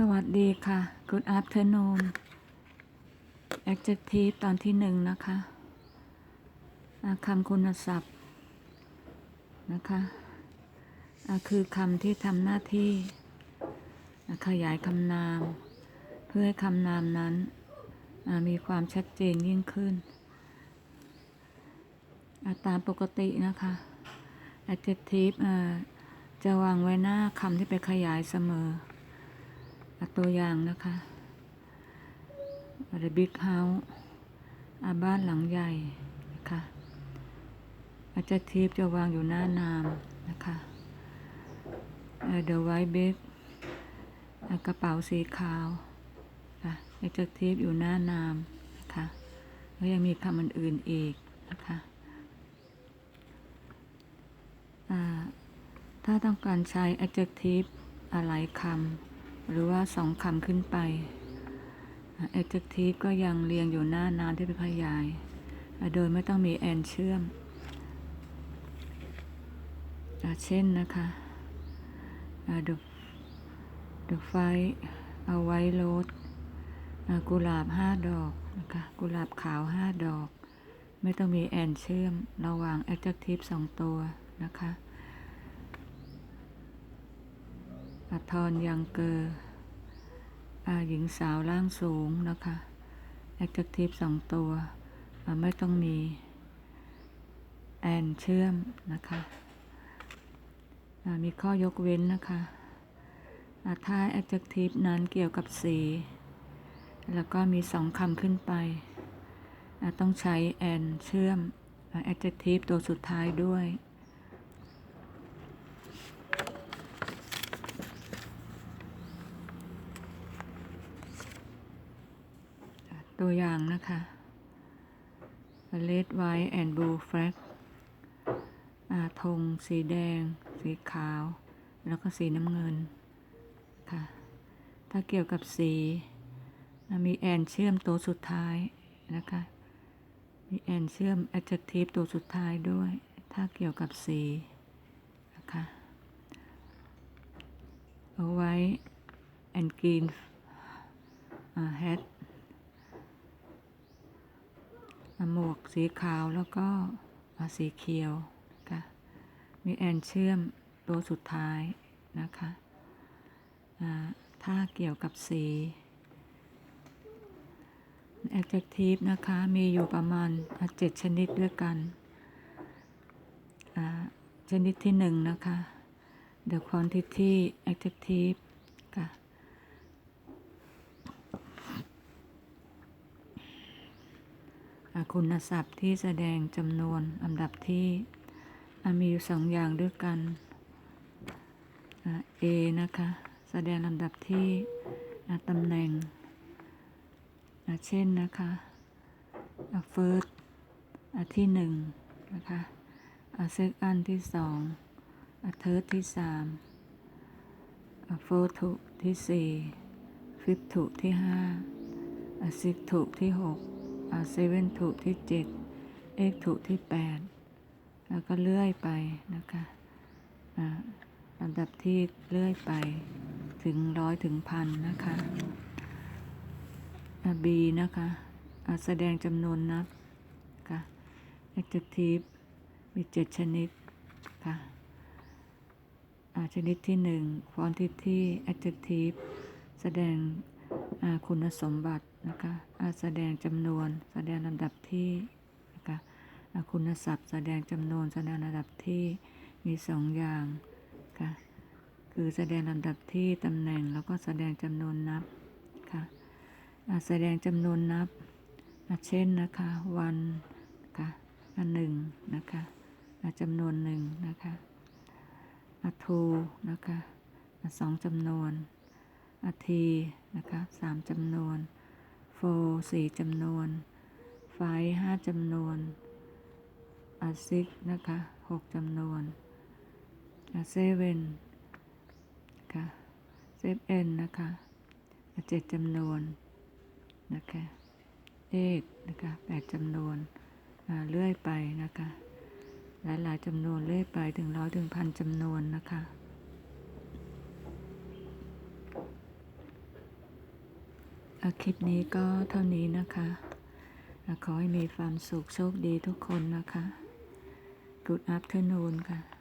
สวัสดีค่ะ Good afternoon adjective ตอนที่หนึ่งนะคะคำคุณศัพท์นะคะคือคำที่ทำหน้าที่ ขยายคำนาม เพื่อให้คำนามนั้นมีความชัดเจนยิ่งขึ้น ตามปกตินะคะ adjective จะวางไว้หน้าคำที่ไปขยายเสมอ อะตัวอย่างนะคะ The big house อะบ้านหลังใหญ่นะคะ adjective จะวางอยู่หน้านามนะคะอะ The white bag กระเป๋าสีขาวค่ะ adjective อยู่หน้านามนะคะแล้วยังมีคำอื่นๆอีกนะคะถ้าต้องการใช้ adjective อะไรคำ หรือว่าสองคำขึ้นไป adjective ก็ยังเรียงอยู่หน้านามที่เป็นขยาย โดยไม่ต้องมี and เชื่อม เช่นนะคะ the the fight เอาไว้โรดกุหลาบห้าดอกนะคะกุหลาบขาวห้าดอก ไม่ต้องมี and เชื่อม ระหว่าง adjective สองตัวนะคะ อัทรยังเกอร์หญิงสาวร่างสูงนะคะ adjective สองตัว ไม่ต้องมี and เชื่อมนะคะมีข้อยกเว้นนะคะถ้า adjective นั้นเกี่ยวกับสี แล้วก็มีสองคำขึ้นไป ต้องใช้ and เชื่อมอ่า adjective ตัวสุดท้ายด้วย ตัวอย่างนะคะ red white and blue flag อ่าธงสีแดง สีขาว แล้วก็สีน้ำเงินค่ะ ถ้าเกี่ยวกับสีมีแอนเชื่อมตัวสุดท้ายนะคะ มีแอนเชื่อม adjective ตัวสุดท้ายด้วย ถ้าเกี่ยวกับสีนะคะเอาไว้ and green อ่า hat อะ หมวกสีขาวแล้วก็อะสีเขียวนะคะมีแอนเชื่อมตัวสุดท้ายนะคะถ้าเกี่ยวกับสี adjective นะคะ มีอยู่ประมาณเจ็ดชนิดด้วยกัน ชนิดที่หนึ่งนะคะ the quantity adjective ค่ะ อะ คุณศัพท์ที่แสดงจำนวนลำดับที่มีอยู่สองอย่างด้วยกันเอนะคะ แสดงลำดับที่ตำแหน่ง เช่นนะคะอะ first อะที่หนึ่งนะคะอะ second ที่สองอะ third ที่สามอะ fourth ที่สี่ fifth ที่ห้าอะ sixth ที่หก อาเซเว่นถูกที่เจ็ดเอกถูกที่แปดแล้วก็เลื่อยไปนะคะอ่าลำดับที่เลื่อยไปถึงร้อยถึงพันนะคะอ่า B นะคะอ่าแสดงจำนวนนับค่ะ adjective มีเจ็ดชนิดค่ะอ่าชนิดที่หนึ่ง quantity adjective แสดงอ่าคุณสมบัติ นะคะแสดงจำนวน แสดงลำดับที่นะคะคุณศัพท์ แสดงจำนวน แสดงลำดับที่มีสองอย่างค่ะคือแสดงลำดับที่ตำแหน่งแล้วก็แสดงจำนวนนับค่ะแสดงจำนวนนับ เช่นนะคะวันค่ะอันหนึ่งนะคะอ่าจำนวนหนึ่งนะคะอ่าทูนะคะสองจำนวนอาทีนะคะสามจำนวน โฟสี่จำนวน ไฟห้าจำนวนอาซิกนะคะหกจำนวนอาเซเว่นค่ะเซฟเอ็นนะคะเจ็ดจำนวนนะคะเอกนะคะแปดจำนวนเลื่อยไปนะคะ หลายๆจำนวนเลื่อยไปถึงร้อยถึงพันจำนวนนะคะ อะ คลิปนี้ก็เท่านี้นะคะขอให้มีความสุขโชคดีทุกคนนะคะ Good afternoon ค่ะ